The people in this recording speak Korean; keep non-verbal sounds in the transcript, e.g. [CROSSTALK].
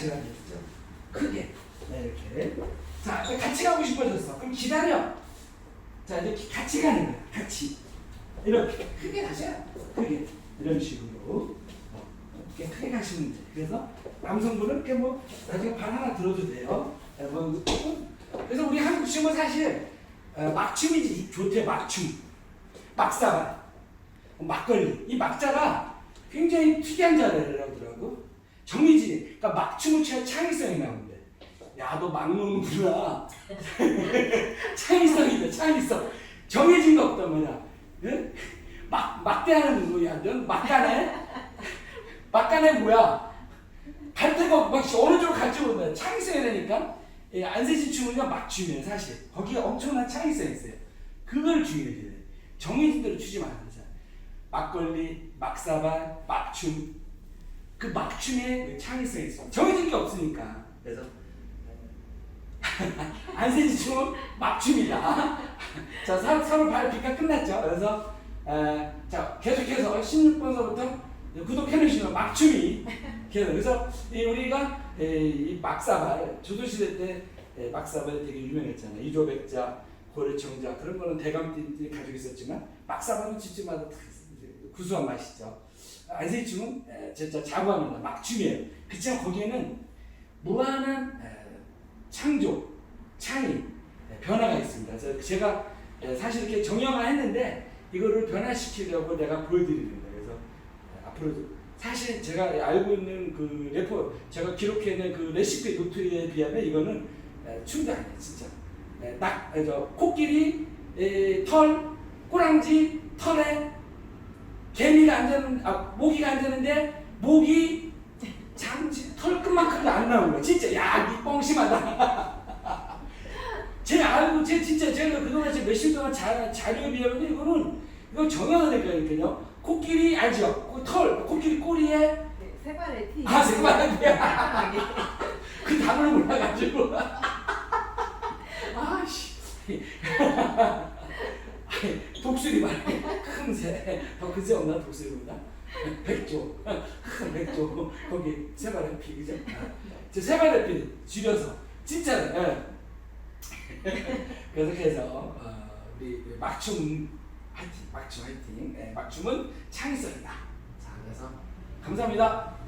가셔야 되겠죠. 크게. 네, 이렇게. 자, 같이 가고 싶어졌어. 그럼 기다려. 자, 이제 같이 가는 거야. 같이. 이렇게. 크게 돼. 크게. 이런 식으로. 어, 이렇게 크게 가시면 돼. 그래서 남성분은 이렇게 뭐 나중에 발 하나 들어도 돼요. 네, 뭐, 그래서 우리 한국 춤은 사실 어, 막춤이지 좋대 막춤. 막사발. 막걸리. 이 막자가 굉장히 특이한 자리라고 하더라고. 정의지. 그러니까 막춤을 취한 창의성이 나온대. 야, 너 막 노는구나. [LAUGHS] 창의성이다, 창의성. 정해진 거 없단 말이야. 예? 막, 막대하는 뭐야. 넌 막가네? 막가네 뭐야? 갈 데가 막 어느 쪽으로 갈지 모른다. 창의성이 되니까. 예, 안세진 춤은요, 막춤이에요, 사실. 거기에 엄청난 창의성이 있어요. 그걸 주의해야 돼. 정해진 대로 추지 말아야. 막걸리, 막사발, 막춤. 그 막춤에 그 창의성이 있어. 정해진 게 없으니까. 그래서 [LAUGHS] 안세지 춤은 막춤이다. [LAUGHS] 자, 3, 3월 발표가 끝났죠. 그래서 에, 자 계속해서 16번서부터 구독해주시면 막춤이 [LAUGHS] 계속 그래서 이 우리가 에, 이 막사발 조선시대 때 에, 막사발이 되게 유명했잖아요. 이조백자, 고래청자 그런 거는 대감들이 가지고 있었지만 막사발은 집집마다 다 구수한 맛이죠. 안세지 춤은 에, 진짜 자부합니다. 막춤이에요. 그렇지만 거기에는 무한한 에, 창조, 창의, 예, 변화가 있습니다. 제가 예, 사실 이렇게 정형화 했는데 이거를 변화시키려고 내가 보여드리는 거예요. 그래서 예, 앞으로도 사실 제가 알고 있는 그 레포 제가 기록해낸 그 레시피 노트에 비하면 이거는 예, 춤도 아니에요, 진짜. 저 코끼리, 예, 털, 꼬랑지, 털에 개미가 앉는 아 모기가 앉는데 모기 장지 털 끝만큼도 안 나오는 거야. 진짜 야, 이 뻥심하다. [LAUGHS] 제 알고 제 진짜 제가 그동안 제 몇십 동안 자, 자료에 비하면 이거는 이거 정형화 될거니까요. 코끼리 알죠? 그 털, 코끼리 꼬리에 네, 세발의 티. 아 생각나게 [LAUGHS] [LAUGHS] 그 단어를 몰라가지고 아씨 독수리 말해 큰새. 더 큰새 없나 독수리보다? 백조. 큰 백조. 거기 세발의 피 그죠? 저 세발의 피 줄여서. 진짜로. 예. [LAUGHS] 그래서 그래서 어, 우리 막춤 화이팅 막춤 화이팅. 예, 막춤은 창의성이다. 자 그래서 감사합니다.